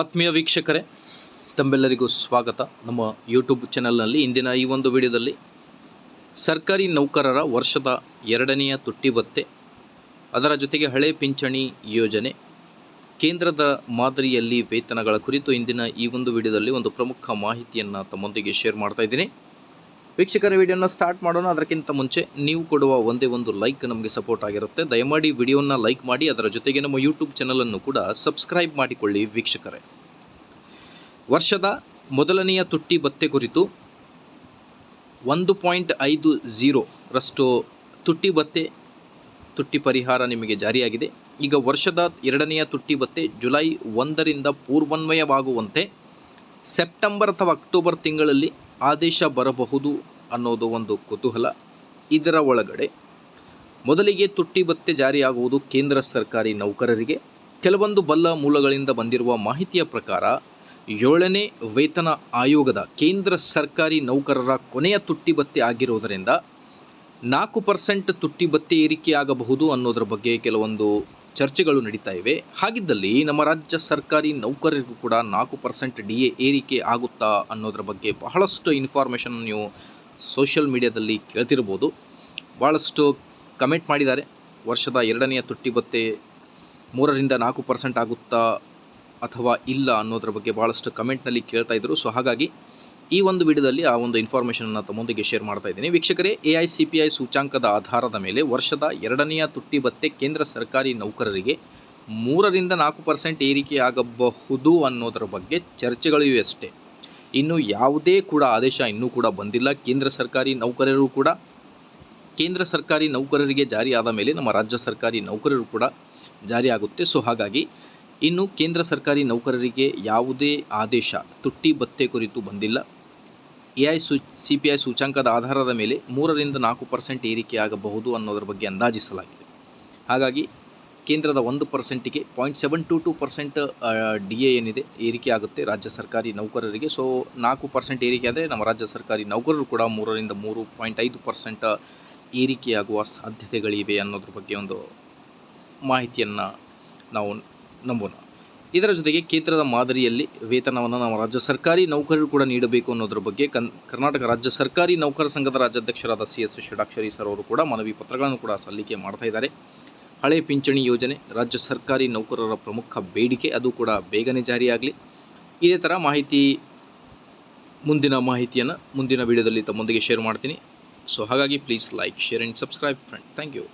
ಆತ್ಮೀಯ ವೀಕ್ಷಕರೇ, ತಮ್ಮೆಲ್ಲರಿಗೂ ಸ್ವಾಗತ. ನಮ್ಮ ಯೂಟ್ಯೂಬ್ ಚಾನಲ್ನಲ್ಲಿ ಇಂದಿನ ಈ ಒಂದು ವಿಡಿಯೋದಲ್ಲಿ ಸರ್ಕಾರಿ ನೌಕರರ ವರ್ಷದ ಎರಡನೆಯ ತುಟ್ಟಿ ಭತ್ತೆ, ಅದರ ಜೊತೆಗೆ ಹಳೆ ಪಿಂಚಣಿ ಯೋಜನೆ, ಕೇಂದ್ರದ ಮಾದರಿಯಲ್ಲಿ ವೇತನಗಳ ಕುರಿತು ಇಂದಿನ ಈ ಒಂದು ವಿಡಿಯೋದಲ್ಲಿ ಒಂದು ಪ್ರಮುಖ ಮಾಹಿತಿಯನ್ನು ತಮ್ಮೊಂದಿಗೆ ಶೇರ್ ಮಾಡ್ತಾ ಇದ್ದೀನಿ. ವೀಕ್ಷಕರ ವಿಡಿಯೋನ ಸ್ಟಾರ್ಟ್ ಮಾಡೋಣ. ಅದಕ್ಕಿಂತ ಮುಂಚೆ ನೀವು ಕೊಡುವ ಒಂದೇ ಒಂದು ಲೈಕ್ ನಮಗೆ ಸಪೋರ್ಟ್ ಆಗಿರುತ್ತೆ. ದಯಮಾಡಿ ವಿಡಿಯೋನ ಲೈಕ್ ಮಾಡಿ, ಅದರ ಜೊತೆಗೆ ನಮ್ಮ ಯೂಟ್ಯೂಬ್ ಚಾನಲನ್ನು ಕೂಡ ಸಬ್ಸ್ಕ್ರೈಬ್ ಮಾಡಿಕೊಳ್ಳಿ ವೀಕ್ಷಕರೇ. ವರ್ಷದ ಮೊದಲನೆಯ ತುಟ್ಟಿ ಭತ್ತೆ ಕುರಿತು ಒಂದು ಪಾಯಿಂಟ್ ಐದು ಝೀರೋ ರಷ್ಟು ತುಟ್ಟಿ ಭತ್ತೆ, ತುಟ್ಟಿ ಪರಿಹಾರ ನಿಮಗೆ ಜಾರಿಯಾಗಿದೆ. ಈಗ ವರ್ಷದ ಎರಡನೆಯ ತುಟ್ಟಿ ಭತ್ತೆ ಜುಲೈ ಒಂದರಿಂದ ಪೂರ್ವನ್ವಯವಾಗುವಂತೆ ಸೆಪ್ಟೆಂಬರ್ ಅಥವಾ ಅಕ್ಟೋಬರ್ ತಿಂಗಳಲ್ಲಿ ಆದೇಶ ಬರಬಹುದು ಅನ್ನೋದು ಒಂದು ಕುತೂಹಲ. ಇದರ ಒಳಗಡೆ ಮೊದಲಿಗೆ ತುಟ್ಟಿ ಭತ್ಯೆ ಜಾರಿಯಾಗುವುದು ಕೇಂದ್ರ ಸರ್ಕಾರಿ ನೌಕರರಿಗೆ. ಕೆಲವೊಂದು ಬಲ್ಲ ಮೂಲಗಳಿಂದ ಬಂದಿರುವ ಮಾಹಿತಿಯ ಪ್ರಕಾರ ಏಳನೇ ವೇತನ ಆಯೋಗದ ಕೇಂದ್ರ ಸರ್ಕಾರಿ ನೌಕರರ ಕೊನೆಯ ತುಟ್ಟಿ ಭತ್ಯೆ ಆಗಿರುವುದರಿಂದ ನಾಲ್ಕು ಪರ್ಸೆಂಟ್ ತುಟ್ಟಿ ಏರಿಕೆಯಾಗಬಹುದು ಅನ್ನೋದರ ಬಗ್ಗೆ ಕೆಲವೊಂದು ಚರ್ಚೆಗಳು ನಡೀತಾ ಇವೆ. ಹಾಗಿದ್ದಲ್ಲಿ ನಮ್ಮ ರಾಜ್ಯ ಸರ್ಕಾರಿ ನೌಕರರಿಗೂ ಕೂಡ ನಾಲ್ಕು ಪರ್ಸೆಂಟ್ ಡಿ ಎ ಏರಿಕೆ ಆಗುತ್ತಾ ಅನ್ನೋದ್ರ ಬಗ್ಗೆ ಬಹಳಷ್ಟು ಇನ್ಫಾರ್ಮೇಷನ್ ನೀವು ಸೋಷಿಯಲ್ ಮೀಡಿಯಾದಲ್ಲಿ ಕೇಳ್ತಿರ್ಬೋದು. ಭಾಳಷ್ಟು ಕಮೆಂಟ್ ಮಾಡಿದ್ದಾರೆ. ವರ್ಷದ ಎರಡನೆಯ ತುಟ್ಟಿ ಬತ್ತೆ ಮೂರರಿಂದ ನಾಲ್ಕು ಪರ್ಸೆಂಟ್ ಆಗುತ್ತಾ ಅಥವಾ ಇಲ್ಲ ಅನ್ನೋದ್ರ ಬಗ್ಗೆ ಭಾಳಷ್ಟು ಕಮೆಂಟ್ನಲ್ಲಿ ಕೇಳ್ತಾ ಇದ್ದರು ಸೊ ಹಾಗಾಗಿ ಈ ಒಂದು ವಿಡಿಯೋದಲ್ಲಿ ಆ ಒಂದು ಇನ್ಫಾರ್ಮೇಷನನ್ನು ತಮ್ಮೊಂದಿಗೆ ಶೇರ್ ಮಾಡ್ತಾ ಇದ್ದೀನಿ. ವೀಕ್ಷಕರೇ ಎ ಐ ಸೂಚಾಂಕದ ಆಧಾರದ ಮೇಲೆ ವರ್ಷದ ಎರಡನೆಯ ತುಟ್ಟಿ ಭತ್ತೆ ಕೇಂದ್ರ ಸರ್ಕಾರಿ ನೌಕರರಿಗೆ ಮೂರರಿಂದ ನಾಲ್ಕು ಪರ್ಸೆಂಟ್ ಏರಿಕೆಯಾಗಬಹುದು ಅನ್ನೋದರ ಬಗ್ಗೆ ಚರ್ಚೆಗಳು ಇವೆ ಅಷ್ಟೇ. ಇನ್ನು ಯಾವುದೇ ಕೂಡ ಆದೇಶ ಇನ್ನೂ ಕೂಡ ಬಂದಿಲ್ಲ. ಕೇಂದ್ರ ಸರ್ಕಾರಿ ನೌಕರರು ಕೂಡ, ಕೇಂದ್ರ ಸರ್ಕಾರಿ ನೌಕರರಿಗೆ ಜಾರಿಯಾದ ಮೇಲೆ ನಮ್ಮ ರಾಜ್ಯ ಸರ್ಕಾರಿ ನೌಕರರು ಕೂಡ ಜಾರಿಯಾಗುತ್ತೆ ಸೊ ಹಾಗಾಗಿ ಇನ್ನು ಕೇಂದ್ರ ಸರ್ಕಾರಿ ನೌಕರರಿಗೆ ಯಾವುದೇ ಆದೇಶ ತುಟ್ಟಿ ಭತ್ತೆ ಕುರಿತು ಬಂದಿಲ್ಲ. ಎ ಸೂ ಸು, ಸಿ ಪಿ ಐ ಸೂಚಾಂಕದ ಆಧಾರದ ಮೇಲೆ ಮೂರರಿಂದ ನಾಲ್ಕು ಪರ್ಸೆಂಟ್ ಏರಿಕೆಯಾಗಬಹುದು ಅನ್ನೋದ್ರ ಬಗ್ಗೆ ಅಂದಾಜಿಸಲಾಗಿದೆ. ಹಾಗಾಗಿ ಕೇಂದ್ರದ ಒಂದು ಪರ್ಸೆಂಟಿಗೆ point seven two two percent D A ಏನಿದೆ, ಏರಿಕೆ ಆಗುತ್ತೆ ರಾಜ್ಯ ಸರ್ಕಾರಿ ನೌಕರರಿಗೆ. ಸೊ, ನಾಲ್ಕು ಪರ್ಸೆಂಟ್ ಏರಿಕೆ ಆದರೆ ನಮ್ಮ ರಾಜ್ಯ ಸರ್ಕಾರಿ ನೌಕರರು ಕೂಡ ಮೂರರಿಂದ ಮೂರು ಪಾಯಿಂಟ್ ಐದು ಪರ್ಸೆಂಟ್ ಏರಿಕೆಯಾಗುವ ಸಾಧ್ಯತೆಗಳಿವೆ ಅನ್ನೋದ್ರ ಬಗ್ಗೆ ಒಂದು ಮಾಹಿತಿಯನ್ನು ನಾವು ನಂಬೋಣ. ಇದರ ಜೊತೆಗೆ ಕೇಂದ್ರದ ಮಾದರಿಯಲ್ಲಿ ವೇತನವನ್ನು ನಮ್ಮ ರಾಜ್ಯ ಸರ್ಕಾರಿ ನೌಕರರು ಕೂಡ ನೀಡಬೇಕು ಅನ್ನೋದ್ರ ಬಗ್ಗೆ ಕನ್, ಕರ್ನಾಟಕ ರಾಜ್ಯ ಸರ್ಕಾರಿ ನೌಕರ ಸಂಘದ ರಾಜ್ಯಾಧ್ಯಕ್ಷರಾದ ಸಿ ಎಸ್ ಷಡಾಕ್ಷರಿ ಸರ್ ಅವರು ಕೂಡ ಮನವಿ ಪತ್ರಗಳನ್ನು ಕೂಡ ಸಲ್ಲಿಕೆ ಮಾಡ್ತಾ ಇದ್ದಾರೆ. ಹಳೆ ಪಿಂಚಣಿ ಯೋಜನೆ, ರಾಜ್ಯ ಸರ್ಕಾರಿ ನೌಕರರ ಪ್ರಮುಖ ಬೇಡಿಕೆ, ಅದು ಕೂಡ ಬೇಗನೆ ಜಾರಿಯಾಗಲಿ. ಇದೇ ಥರ ಮಾಹಿತಿ, ಮುಂದಿನ ಮಾಹಿತಿಯನ್ನು ಮುಂದಿನ ವಿಡಿಯೋದಲ್ಲಿ ತಮ್ಮೊಂದಿಗೆ ಶೇರ್ ಮಾಡ್ತೀನಿ. ಸೊ ಹಾಗಾಗಿ please like share and subscribe friend thank you